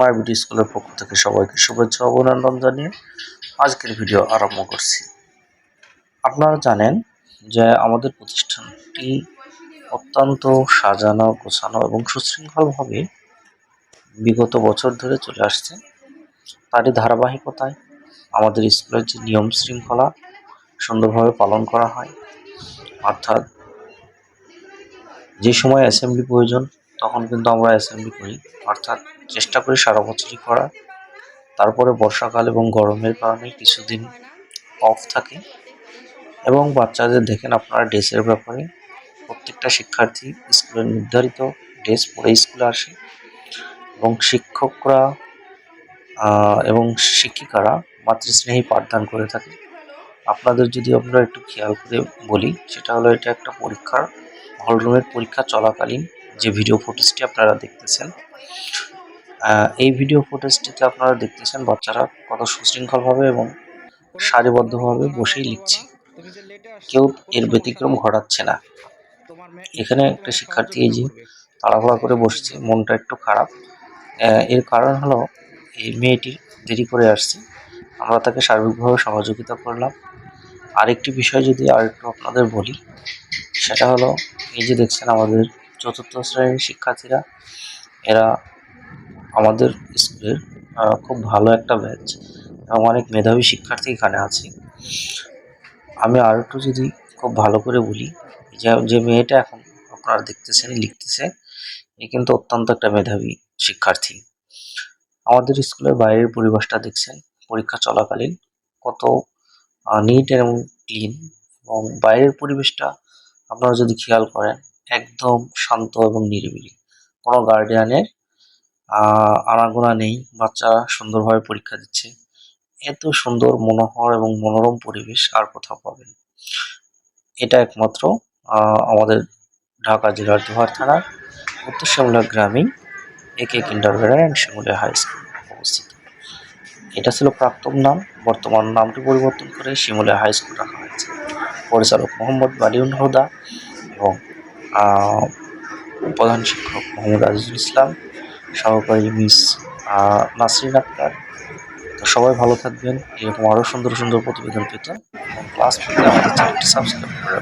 মায়াবিটি স্কুলের পক্ষ থেকে সবাইকে শুভেচ্ছা অভিনন্দন জানিয়ে আজকের ভিডিও আরম্ভ করছি। আপনারা জানেন যে আমাদের প্রতিষ্ঠানটি অত্যন্ত সাজানো, গোছানো এবং সুশৃঙ্খলভাবে বিগত বছর ধরে চলে আসছে। তারই ধারাবাহিকতায় আমাদের স্কুলের যে নিয়ম শৃঙ্খলা সুন্দরভাবে পালন করা হয়, অর্থাৎ যে সময় অ্যাসেম্বলি প্রয়োজন তখন কিন্তু আমরা অ্যাসেম্বলি করি। অর্থাৎ চেষ্টা করি সারা বছরই করা তারপরে বর্ষাকাল এবং গরমের কারণে কিছুদিন অফ থাকে। এবং বাচ্চাদের দেখেন আপনারা ড্রেসের ব্যাপারে, প্রত্যেকটা শিক্ষার্থী স্কুলের নির্ধারিত ড্রেস পরে স্কুলে আসে। এবং শিক্ষকরা এবং শিক্ষিকারা মাতৃস্নেহী পাঠদান করে থাকে। আপনাদের যদি আমরা একটু খেয়াল করে বলি, সেটা হলো এটা একটা পরীক্ষার হলরুমের পরীক্ষা চলাকালীন যে ভিডিও ফুটেজটি আপনারা দেখতেছেন এই ভিডিও ফুটেজটিতে আপনারা দেখতেছেন বাচ্চারা কত সুশৃঙ্খলভাবে এবং সারিবদ্ধভাবে বসেই লিখছে। কেউ এর ব্যতিক্রম ঘটাচ্ছে না। এখানে একটা শিক্ষার্থী এই যে তাড়াহুড়া করে বসছে, মনটা একটু খারাপ। এর কারণ হলো এই মেয়েটি দেরি করে আসছে। আমরা তাকে সার্বিকভাবে সহযোগিতা করলাম। আরেকটি বিষয় যদি আর একটু আপনাদের বলি, সেটা হলো এই যে দেখছেন আমাদের চতুর্থ শ্রেণির শিক্ষার্থীরা, এরা আমাদের স্কুলের খুব ভালো একটা ব্যাচ এবং অনেক মেধাবী শিক্ষার্থী এখানে আছে। আমি আর একটু যদি খুব ভালো করে বলি, যে মেয়েটা এখন আপনারা দেখতেছেন, লিখতেছে, এ কিন্তু অত্যন্ত একটা মেধাবী শিক্ষার্থী। আমাদের স্কুলের বাইরের পরিবেশটা দেখছেন, পরীক্ষা চলাকালীন কত নিট এবং ক্লিন এবং বাইরের পরিবেশটা আপনারা যদি খেয়াল করেন একদম শান্ত এবং নিরিবিলি। কোনো গার্ডিয়ানের আনাগোনা নেই। বাচ্চা সুন্দরভাবে পরীক্ষা দিচ্ছে। এত সুন্দর, মনোহর এবং মনোরম পরিবেশ আর কোথাও পাবেন এটা একমাত্র আমাদের ঢাকা জেলার দোহার থানার উত্তর শ্যামলা গ্রামীণ একে kindergarten and Shimulia high school অবস্থিত। এটা ছিল প্রাক্তন নাম। বর্তমান নামটি পরিবর্তন করে শিমুলিয়া হাই স্কুল রাখা হয়েছে। পরিচালক মোহাম্মদ বালিউন হুদা এবং প্রধান শিক্ষক মোহাম্মদ আজিজুল ইসলাম, সহকারী মিস নাসরিন আক্তার। তো সবাই ভালো থাকবেন। এরকম আরও সুন্দর সুন্দর প্রতিবেদন পেতে ক্লাস পেতে আমাদের চ্যানেলটি সাবস্ক্রাইব করে